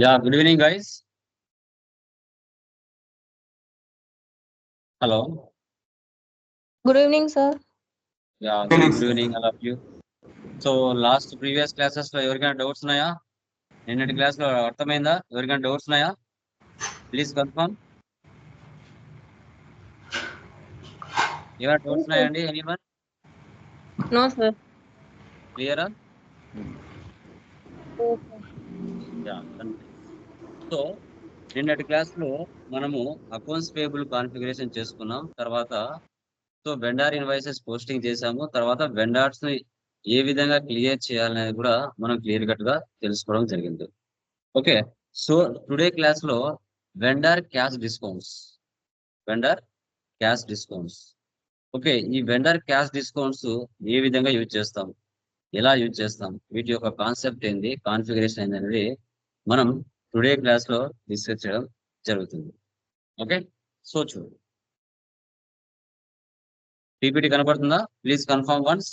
Yeah good evening guys hello good evening sir yeah good evening I love you so last previous క్లాసెస్లో ఎవరికైనా doubts ఉన్నాయా? నిన్నటి క్లాస్లో అర్థమైందా? ఎవరికైనా డౌట్స్ ఉన్నాయా? ప్లీజ్ కన్ఫర్మ్ ఏమైనా డౌట్స్ ఉన్నాయా అండి ఎనీవన్ నో సార్ క్లియరా ఓకే Yeah, and సో నిన్నటి క్లాస్లో మనము అకౌంట్స్ పేబుల్ కాన్ఫిగరేషన్ చేసుకున్నాం. తర్వాత సో వెండార్ ఇన్వాయిసెస్ పోస్టింగ్ చేసాము తర్వాత వెండార్స్ని ఏ విధంగా క్లియర్ చేయాలనేది కూడా మనం క్లియర్ కట్గా తెలుసుకోవడం జరిగింది. ఓకే సో టుడే క్లాస్లో vendor cash discounts vendor cash discounts okay ఈ వెండర్ క్యాష్ డిస్కౌంట్స్ ఏ విధంగా యూజ్ చేస్తాం? ఎలా యూజ్ చేస్తాం? వీటి యొక్క కాన్సెప్ట్ ఏంది? కాన్ఫిగరేషన్ ఏంది అనేది మనం టుడే క్లాస్లో డిస్కస్ చేయడం జరుగుతుంది. ఓకే సో చూడు. పీపీటీ కనపడుతుందా? Please confirm once.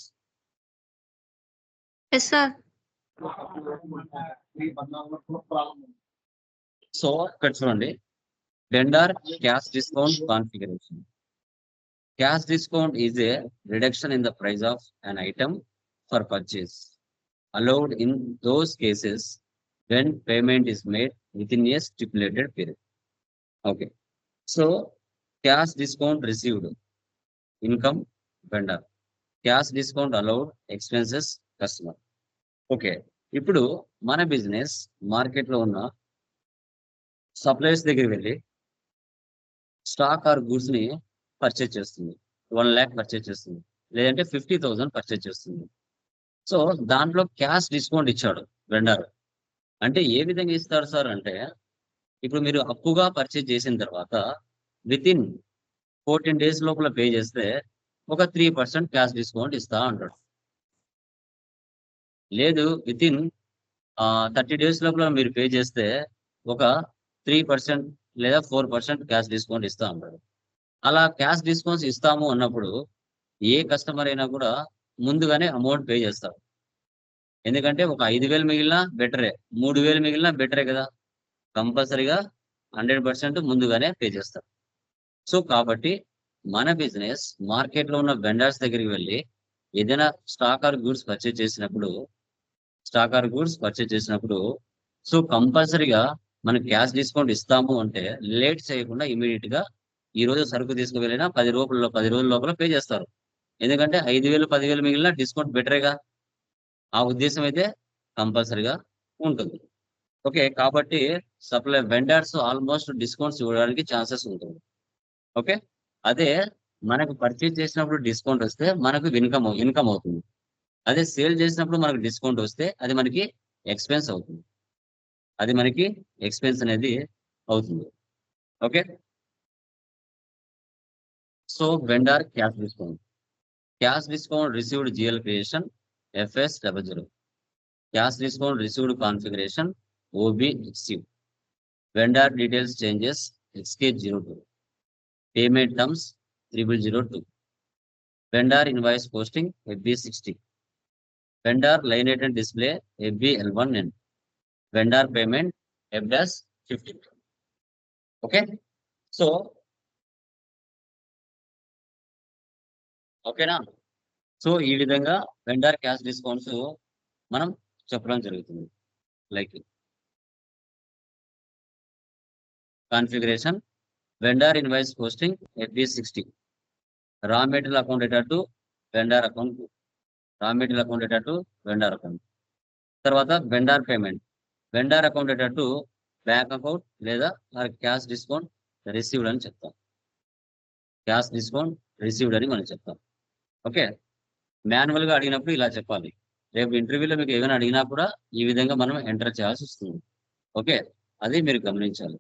సో ఇక్కడ చూడండి. Vendor cash discount configuration cash discount is a reduction in the price of an item for purchase allowed in those cases when payment is made within a stipulated period. Okay. So cash discount received, income vendor, cash discount allowed, expenses customer. Okay ఇప్పుడు మన business మార్కెట్లో ఉన్న suppliers దగ్గరికి వెళ్ళి stock or గూడ్స్ని purchase చేస్తుంది one lakh purchase చేస్తుంది లేదంటే ఫిఫ్టీ థౌసండ్ పర్చేజ్ చేస్తుంది సో దాంట్లో క్యాష్ డిస్కౌంట్ ఇచ్చాడు వెండర్ అంటే ఏ విధంగా ఇస్తారు సార్ అంటే ఇప్పుడు మీరు అప్పుగా పర్చేజ్ చేసిన తర్వాత విత్ ఇన్ ఫోర్టీన్ డేస్ లోపల పే చేస్తే ఒక త్రీ పర్సెంట్ క్యాష్ డిస్కౌంట్ ఇస్తా అంటాడు. లేదు విత్ ఇన్ థర్టీ డేస్ లోపల మీరు పే చేస్తే ఒక త్రీ పర్సెంట్ లేదా ఫోర్ పర్సెంట్ క్యాష్ డిస్కౌంట్ ఇస్తా అంటాడు. అలా క్యాష్ డిస్కౌంట్స్ ఇస్తాము అన్నప్పుడు ఏ కస్టమర్ అయినా కూడా ముందుగానే అమౌంట్ పే చేస్తారు. ఎందుకంటే ఒక ఐదు వేలు మిగిలినా బెటరే. మూడు వేలు మిగిలినా బెటరే కదా. కంపల్సరీగా హండ్రెడ్ పర్సెంట్ ముందుగానే పే చేస్తారు సో కాబట్టి మన బిజినెస్ మార్కెట్లో ఉన్న వెండర్స్ దగ్గరికి వెళ్ళి ఏదైనా స్టాక్ ఆర్ గూడ్స్ పర్చేజ్ చేసినప్పుడు స్టాక్ ఆర్ గూడ్స్ పర్చేజ్ చేసినప్పుడు సో కంపల్సరీగా మనం క్యాష్ డిస్కౌంట్ ఇస్తాము అంటే లేట్ చేయకుండా ఇమీడియట్గా ఈ రోజు సరుకు తీసుకువెళ్ళినా పది రూపాయల పది రోజుల లోపల పే చేస్తారు. ఎందుకంటే ఐదు వేలు పదివేలు మిగిలిన డిస్కౌంట్ బెటరేగా. ఆ ఉద్దేశం అయితే కంపల్సరీగా ఉంటుంది. ఓకే కాబట్టి సప్లై వెండర్స్ ఆల్మోస్ట్ డిస్కౌంట్స్ ఇవ్వడానికి ఛాన్సెస్ ఉంటుంది. ఓకే అదే మనకు పర్చేజ్ చేసినప్పుడు డిస్కౌంట్ వస్తే మనకు ఇన్కమ్ ఇన్కమ్ అవుతుంది. అదే సేల్ చేసినప్పుడు మనకు డిస్కౌంట్ వస్తే అది మనకి ఎక్స్పెన్స్ అవుతుంది. అది మనకి ఎక్స్పెన్స్ అనేది అవుతుంది. Okay. So vendor cash discount. Cash discount received GL creation FS double zero cash discount received configuration OB XU vendor details changes XK zero two payment terms triple zero two vendor invoice posting FB sixty vendor line and display FB L one N vendor payment F dash fifty okay so ఓకేనా so ఈ విధంగా vendor cash discounts మనం చెప్పడం జరుగుతుంది. Like configuration vendor invoice posting FB sixty raw material account data to vendor account raw material account data to vendor account తర్వాత vendor payment vendor account data to bank account లేదా cash discount received అని చెప్తాం. Cash discount received అని మనం చెప్తాం. Okay మాన్యువల్గా అడిగినప్పుడు ఇలా చెప్పాలి. రేపు ఇంటర్వ్యూలో మీకు ఏమైనా అడిగినా కూడా ఈ విధంగా మనం ఎంటర్ చేయాల్సి వస్తుంది. ఓకే? అది మీరు గమనించాలి.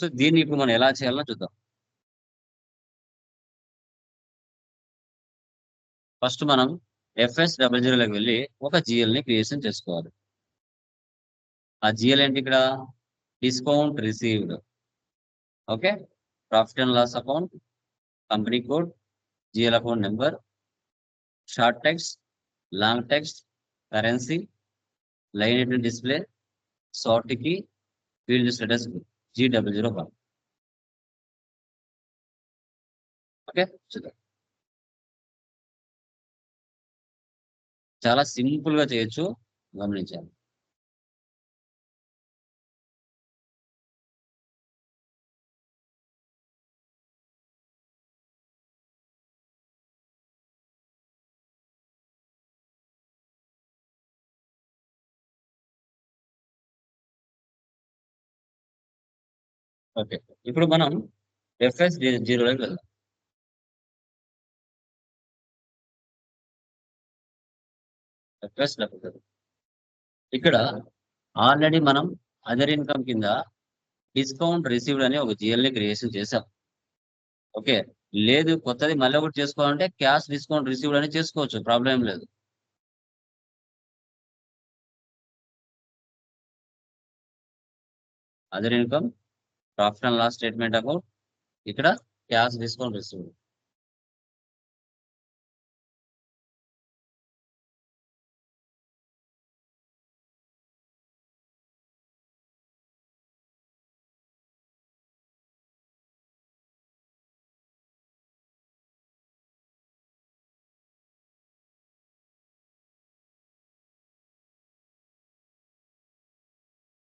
సో దీన్ని ఇప్పుడు మనం ఎలా చేయాలో చూద్దాం. ఫస్ట్ మనం ఎఫ్ఎస్ డబల్ జీరోలోకి వెళ్ళి ఒక జిఎల్ని క్రియేషన్ చేసుకోవాలి. ఆ జిఎల్ ఏంటి ఇక్కడ? Discount received. Okay? Profit and loss account company code GL account number short text long text currency line display సాఫ్ట్కి field status G double zero one okay చూద్దాం చాలా సింపుల్గా చేయొచ్చు. గమనించాలి. ఓకే. ఇప్పుడు మనం ఎఫ్ఎస్ జీరోలోకి వెళ్దాం. ఎఫ్ఎస్ లేకపోతే ఇక్కడ ఆల్రెడీ మనం అదర్ ఇన్కమ్ కింద డిస్కౌంట్ రిసీవ్డ్ అని ఒక జిఎల్ని క్రియేషన్ చేసాం ఓకే. లేదు కొత్తది మళ్ళీ ఒకటి చేసుకోవాలంటే క్యాష్ డిస్కౌంట్ రిసీవ్డ్ అని చేసుకోవచ్చు. ప్రాబ్లం ఏం లేదు. Other income profit and loss statement account ఇక్కడ cash discount receive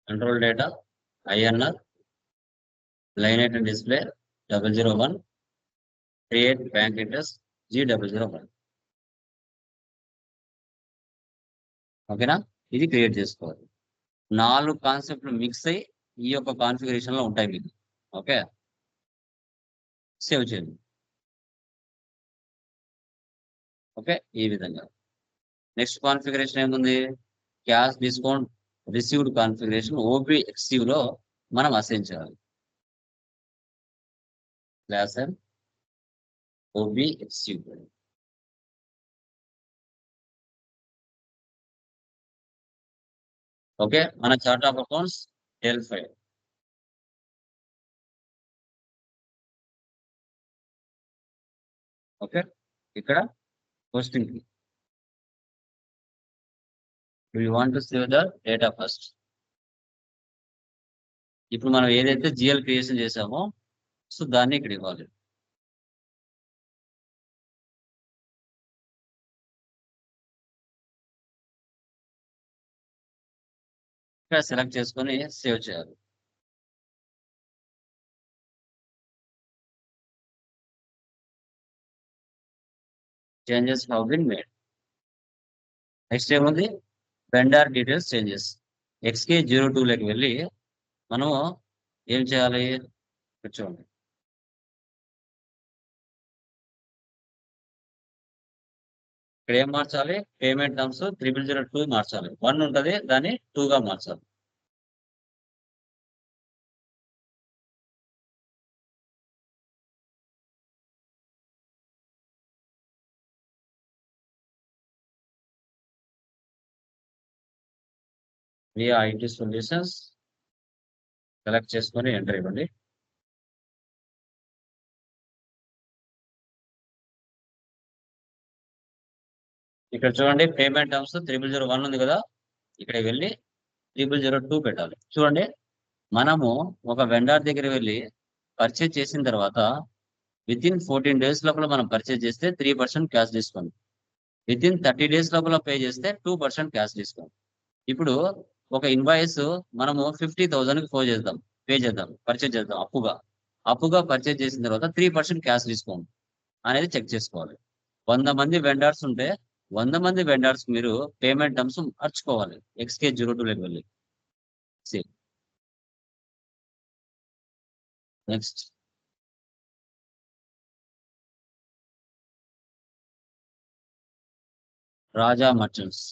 control data INR line item display double zero one create bank interest G double zero one. ఓకేనా? ఇది క్రియేట్ చేసుకోవాలి. నాలుగు కాన్సెప్ట్లు mix అయ్యి ఈ యొక్క కాన్ఫిగరేషన్లో ఉంటాయి మీకు. ఓకే? సేవ్ చేయండి. ఓకే? ఈ విధంగా. నెక్స్ట్ కాన్ఫిగరేషన్ ఏముంది? Cash discount received configuration OP ఎక్స్టీవ్లో మనం అసైన్ చేయాలి. క్లాస్ OB ఎక్స్టీవ్ ఓకే మన chart of accounts L five okay ఇక్కడ posting you want to save the data first ఇప్పుడు మనం ఏదైతే జిఎల్ క్రియేషన్ చేసామో సో దాన్ని ఇక్కడ ఇవ్వాలి. ఇక్కడ సెలెక్ట్ చేసుకొని సేవ్ చేయాలి. Changes have been made. Next ఏముంది? Vendor details changes. XK zero టూలోకి వెళ్ళి మనము ఏం చేయాలి? కూర్చోండి ఇక్కడ ఏం మార్చాలి? Payment terms triple zero two మార్చాలి. వన్ ఉంటుంది దాన్ని టూగా మార్చాలి. వియా ఐటీ సొల్యూషన్స్ సెలెక్ట్ చేసుకొని ఎంటర్ ఇవ్వండి. ఇక్కడ చూడండి payment terms triple zero one ఉంది కదా. ఇక్కడ వెళ్ళి త్రిబుల్ జీరో టూ పెట్టాలి. చూడండి మనము ఒక వెండార్ దగ్గర వెళ్ళి పర్చేజ్ చేసిన తర్వాత విత్ ఇన్ ఫోర్టీన్ డేస్ లోపల మనం పర్చేజ్ చేస్తే three percent cash discount within thirty days లోపల పే చేస్తే టూ పర్సెంట్ క్యాష్ డిస్కౌంట్ ఇప్పుడు ఒక ఇన్వాయిస్ మనము ఫిఫ్టీ థౌసండ్కి చేద్దాం పే చేద్దాం పర్చేజ్ చేద్దాం అప్పుగా. అప్పుగా పర్చేజ్ చేసిన తర్వాత త్రీ పర్సెంట్ క్యాష్ డిస్కౌంట్ అనేది చెక్ చేసుకోవాలి. వంద మంది వెండర్స్ ఉంటే వంద మంది వెండర్స్ మీరు పేమెంట్ టర్మ్స్ మార్చుకోవాలి. ఎక్స్కే జీరో టూ లెక్ వెళ్ళి. Same next Raja Merchants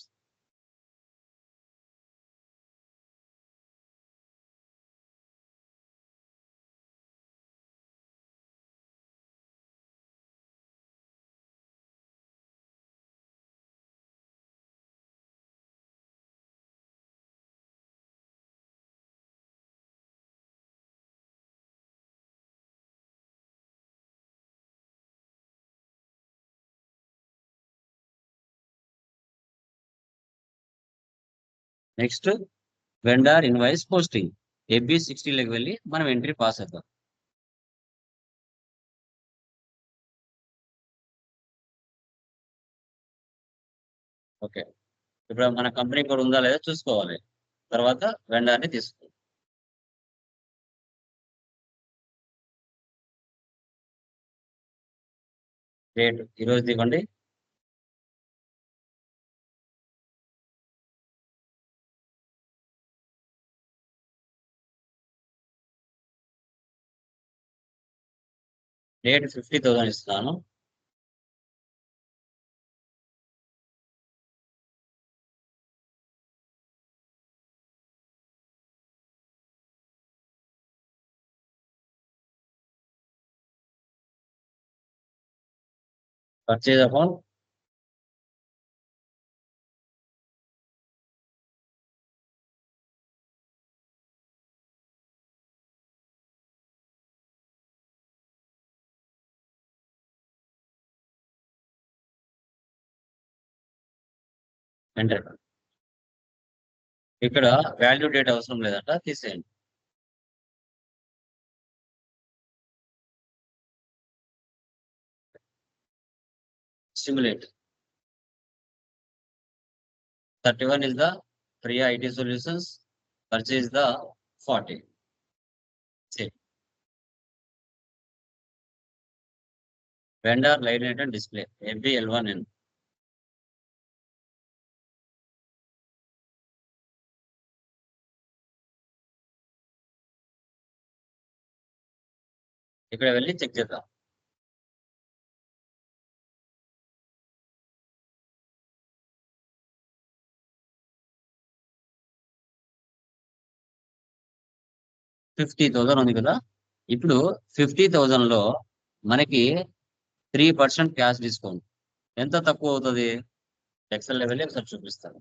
next vendor invoice posting FB సిక్స్టీలోకి వెళ్ళి మనం ఎంట్రీ పాస్ అవుతాం ఓకే. ఇప్పుడు మన కంపెనీ కూడా ఉందా లేదా చూసుకోవాలి. తర్వాత వెండర్ని తీసుకో డేట్ ఈరోజు ఇవ్వండి రేట్ ఫిఫ్టీ థౌసండ్ ఇస్తున్నాను పర్చేజ్ అకౌంట్ హండ్రెడ్ ఇక్కడ వాల్యూ డేట్ అవసరం లేదంట తీసేయండి. Simulate thirty one is the Priya IT Solutions purchase the forty 40 light and display and display and ఇక్కడ వెళ్ళి చెక్ చేద్దాం. ఫిఫ్టీ థౌసండ్ ఉంది కదా. ఇప్పుడు ఫిఫ్టీ థౌసండ్లో మనకి త్రీ పర్సెంట్ క్యాష్ డిస్కౌంట్. ఎంత తక్కువ అవుతుంది? ఎక్సెల్ లెవెల్ ఒకసారి చూపిస్తాను.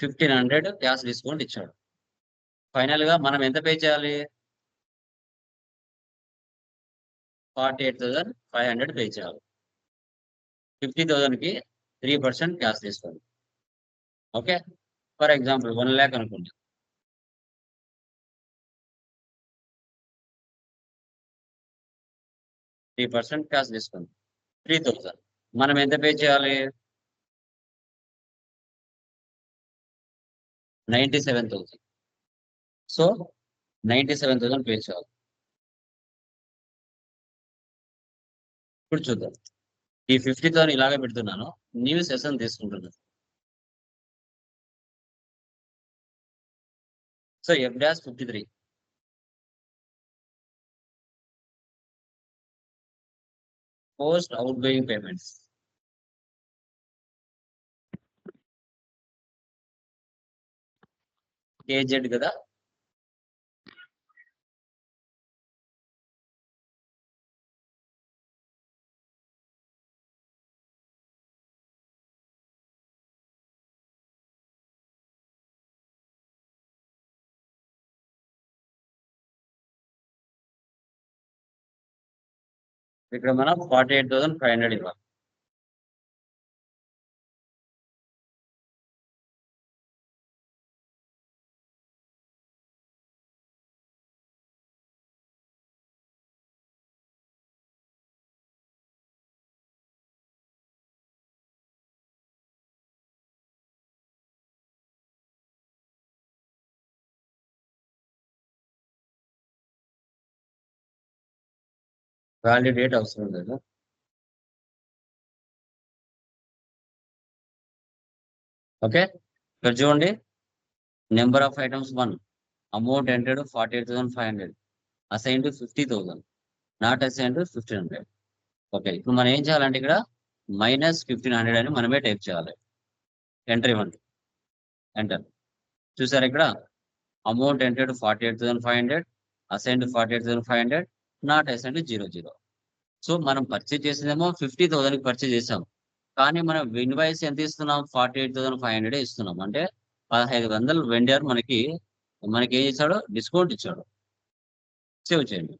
ఫిఫ్టీన్ హండ్రెడ్ క్యాష్ డిస్కౌంట్ ఇచ్చాడు. ఫైనల్గా మనం ఎంత పే చేయాలి? Forty eight thousand five hundred pay చేయాలి. Fifty థౌసండ్కి three percent cash discount. Okay? For example one lakh అనుకోండి three percent cash discount. Three thousand. మనం ఎంత పే చేయాలి? Ninety seven thousand so ninety seven thousand pay చేయాలి. ఇప్పుడు చూద్దాం. ఈ fifty thousand ఇలాగే పెడుతున్నాను. న్యూ సెషన్ తీసుకుంటున్నాను. So F dash fifty three post outgoing payments KZ కదా? ఇక్కడ మనం forty eight thousand five hundred ఇవ్వాలి. వాల్యూ డేట్ అవసరం లేదు? ఓకే. ఇక్కడ చూడండి. Number of items one amount entered forty eight thousand five hundred assign to fifty thousand not assign to fifteen hundred okay. ఇప్పుడు మనం ఏం చేయాలంటే ఇక్కడ మైనస్ ఫిఫ్టీన్ హండ్రెడ్ అని మనమే టైప్ చేయాలి. ఎంటర్ ఇవ్వండి. ఎంటర్ చూసారు ఇక్కడ? Amount entered forty eight thousand five hundred assign to forty eight thousand five hundred not assign zero zero. So మనం పర్చేజ్ చేసిందేమో ఫిఫ్టీ థౌసండ్కి పర్చేజ్ చేసాం. కానీ మనం ఇన్వాయిస్ ఎంత ఇస్తున్నాం? Forty eight thousand five hundred ఇస్తున్నాం. అంటే పదహైదు వందలు వెండర్ మనకి మనకి ఏం చేశాడు? డిస్కౌంట్ ఇచ్చాడు. సేవ్ చేయండి.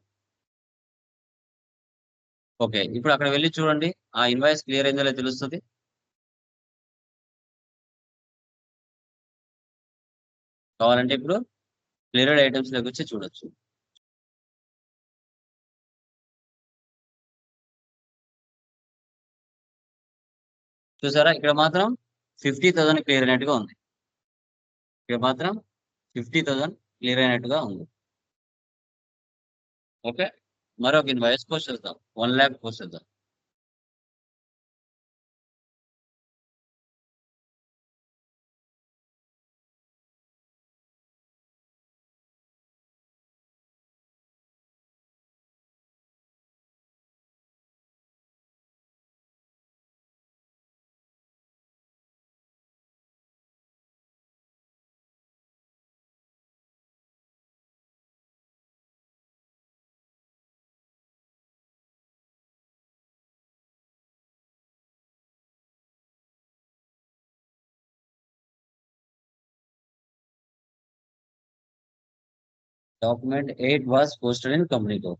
ఓకే ఇప్పుడు అక్కడ వెళ్ళి చూడండి. ఆ ఇన్వాయిస్ క్లియర్ అయిందో లేదో తెలుస్తుంది. కావాలంటే ఇప్పుడు క్లియర్డ్ ఐటమ్స్లోకి వచ్చి చూడొచ్చు. చూసారా? ఇక్కడ మాత్రం ఫిఫ్టీ థౌసండ్ క్లియర్ అయినట్టుగా ఉంది. ఇక్కడ మాత్రం ఫిఫ్టీ థౌసండ్ క్లియర్ అయినట్టుగా ఉంది. ఓకే మరొక ఇన్వాయిస్ పోస్ట్ చేద్దాం. వన్ ల్యాక్ పోస్ట్ చేద్దాం. Document 8 was posted in company code.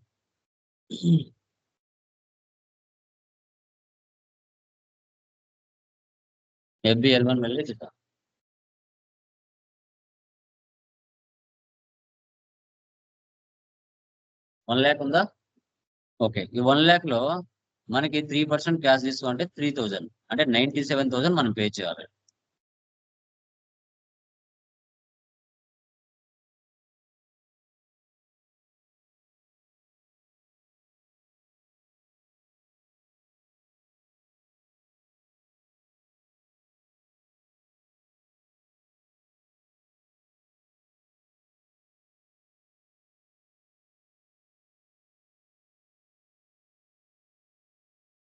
FBL1 వెళ్ళి చూద్దాం వన్ ల్యాక్ ఉందా? ఓకే ఈ వన్ ల్యాక్లో మనకి త్రీ పర్సెంట్ క్యాష్ తీసుకుంటే త్రీ థౌజండ్ అంటే నైన్టీ సెవెన్ థౌసండ్ మనం పే చేయాలి.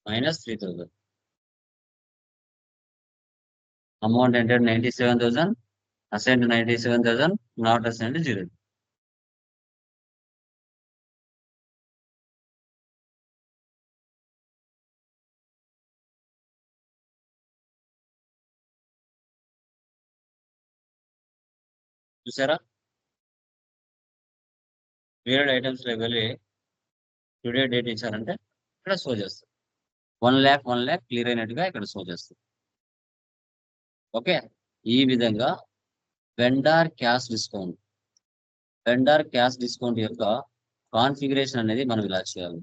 Minus three thousand amount enter ninety seven thousand assigned ninety seven thousand not assigned zero చూసారా? పీరియడ్ ఐటమ్స్లోకి వెళ్ళి టుడే డేట్ ఇచ్చారంటే ఇక్కడ షో చేస్తుంది one lakh one lakh clear అయినట్టుగా ఇక్కడ షో చేస్తుంది. ఓకే? ఈ విధంగా vendor cash discount vendor cash discount యొక్క కాన్ఫిగరేషన్ అనేది మనం ఇలా చేయాలి.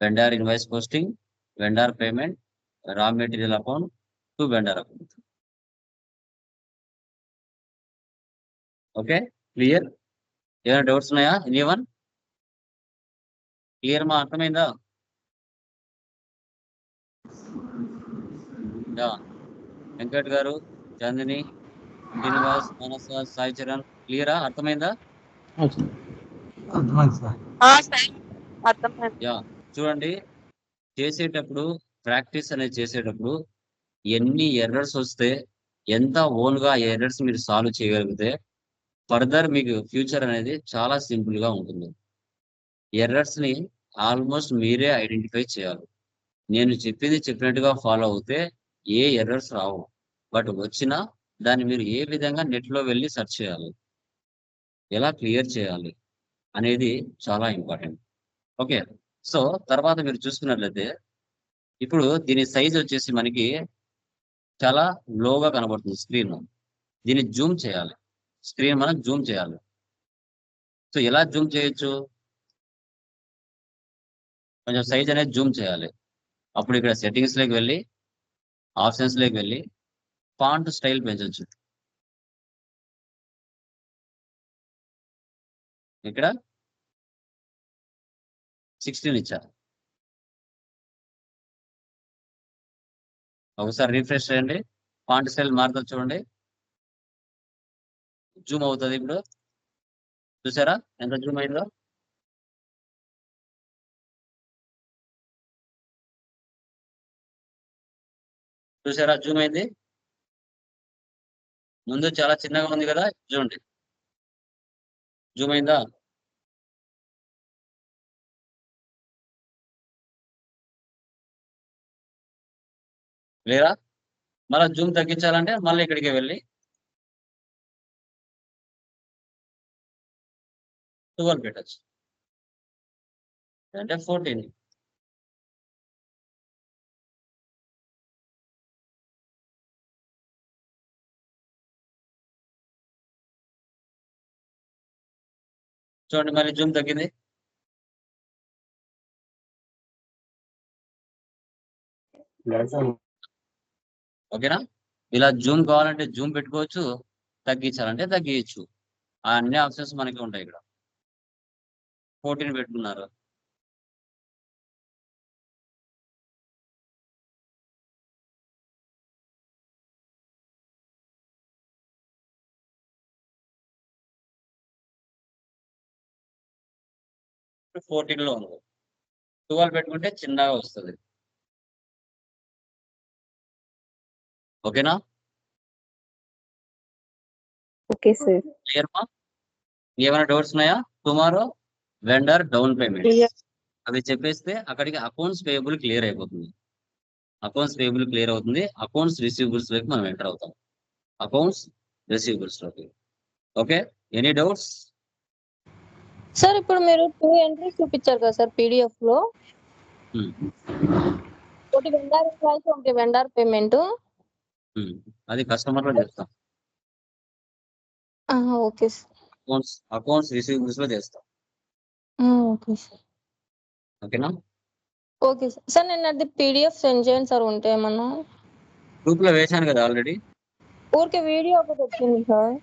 Vendor invoice posting vendor payment raw material account to vendor account okay? Clear ఏమైనా డౌట్స్ ఉన్నాయా? ఎనీ వన్ క్లియర్ మా అర్థమైందా? యా వెంకట్ గారు చందిని శ్రీనివాస్ మనస సాయి చరణ్. క్లియరా అర్థమైంది? యా చూడండి. చేసేటప్పుడు ప్రాక్టీస్ అనేది చేసేటప్పుడు ఎన్ని ఎర్రర్స్ వస్తే ఎంత ఓన్గా ఎర్రర్స్ మీరు సాల్వ్ చేయగలిగితే ఫర్దర్ మీకు ఫ్యూచర్ అనేది చాలా సింపుల్గా ఉంటుంది. ఎర్రర్స్ని ఆల్మోస్ట్ మీరే ఐడెంటిఫై చేయాలి. నేను చెప్పింది చెప్పినట్టుగా ఫాలో అవుతే ఏ ఎర్రర్స్ రావు. బట్ వచ్చినా దాన్ని మీరు ఏ విధంగా నెట్లో వెళ్ళి సెర్చ్ చేయాలి? ఎలా క్లియర్ చేయాలి? అనేది చాలా ఇంపార్టెంట్ ఓకే సో తర్వాత మీరు చూసుకున్నట్లయితే ఇప్పుడు దీని సైజ్ వచ్చేసి మనకి చాలా లోగా కనబడుతుంది స్క్రీన్ దీన్ని జూమ్ చేయాలి. స్క్రీన్ మనం జూమ్ చేయాలి. సో ఎలా జూమ్ చేయొచ్చు? కొంచెం సైజ్ అనేది జూమ్ చేయాలి. అప్పుడు ఇక్కడ సెట్టింగ్స్లోకి వెళ్ళి ఆప్షన్స్లోకి వెళ్ళి ఫాంట్ స్టైల్ పెంచవచ్చు ఇక్కడ సిక్స్టీన్ ఇచ్చా ఒకసారి రిఫ్రెష్ చేయండి. ఫాంట్ స్టైల్ మారుతుంది చూడండి. జూమ్ అవుతుంది ఇప్పుడు. చూసారా? ఎంత జూమ్ అయిందో? చూసారా? జూమ్ అయింది. ముందు చాలా చిన్నగా ఉంది కదా? చూడండి. జూమ్ అయిందా? లేరా మళ్ళీ జూమ్ తగ్గించాలంటే మళ్ళీ ఇక్కడికి వెళ్ళి. ట్వెల్వ్ పెట్టచ్చు. అంటే ఫోర్టీన్. చూడండి మరి జూమ్ తగ్గింది. ఓకేనా? ఇలా జూమ్ కావాలంటే జూమ్ పెట్టుకోవచ్చు తగ్గించాలంటే తగ్గించచ్చు అన్ని ఆప్షన్స్ మనకి ఉంటాయి ఇక్కడ. ఫోర్టీన్ పెట్టుకున్నారు. ఫోర్టీన్లో ఉంది. ట్వెల్వ్ పెట్టుకుంటే చిన్నగా వస్తుంది. ఓకేనా? Okay sir. క్లియర్ మా? ఏమైనా డౌట్స్ ఉన్నాయా? టుమారో వెండర్ డౌన్ పేమెంట్ అవి చెప్పేస్తే అక్కడికి అకౌంట్స్ పేయబుల్ క్లియర్ అయిపోతుంది. అకౌంట్స్ పేయబుల్ క్లియర్ అవుతుంది. అకౌంట్స్ రిసీవబుల్స్లోకి మనం ఎంటర్ అవుతాం. అకౌంట్స్ రిసీవబుల్స్లోకి. ఓకే ఎనీ డౌట్స్ సార్ ఇప్పుడు మీరు టూ ఎంట్రీస్ చూపించారు కదా సార్ పీడిఎఫ్లో. ఒకటి వెండార్ ఇన్వాయిస్ ఒకటి వెండార్ పేమెంట్ అది కస్టమర్లో చేస్తాం. Okay sir. అకౌంట్స్ అకౌంట్స్ రిసీవబుల్స్లో చేస్తాం. Okay sir. ఓకేనా? Okay sir. సార్ నేను అది పీడిఎఫ్ సెండ్ చేయండి సార్ ఉంటే ఏమన్నా. గ్రూప్లో వేశాను కదా ఆల్రెడీ ఊరికే వీడియో ఒకటి వచ్చింది సార్.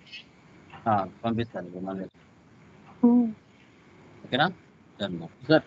పంపిస్తాను మళ్ళీ. ఉమ్. ఓకేనా Done. సార్